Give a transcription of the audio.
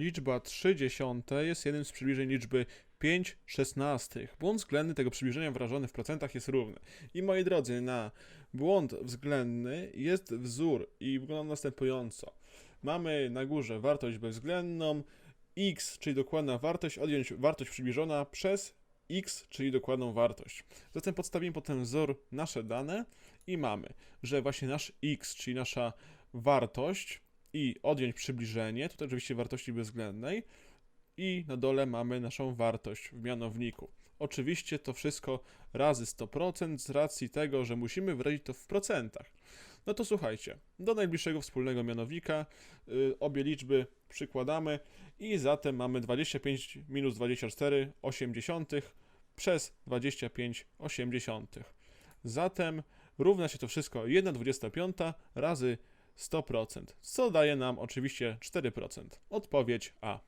Liczba 30 jest jednym z przybliżeń liczby 5 szesnastych. Błąd względny tego przybliżenia wyrażony w procentach jest równy. I moi drodzy, na błąd względny jest wzór i wygląda następująco. Mamy na górze wartość bezwzględną, x, czyli dokładna wartość, odjąć wartość przybliżona przez x, czyli dokładną wartość. Zatem podstawimy potem wzór nasze dane i mamy, że właśnie nasz x, czyli nasza wartość i odjąć przybliżenie, tutaj oczywiście wartości bezwzględnej i na dole mamy naszą wartość w mianowniku. Oczywiście to wszystko razy 100% z racji tego, że musimy wyrazić to w procentach. No to słuchajcie, do najbliższego wspólnego mianownika y, obie liczby przykładamy i zatem mamy 25 minus 24 80 przez 25 80. Zatem równa się to wszystko 1,25 razy 100%, co daje nam oczywiście 4%. Odpowiedź A.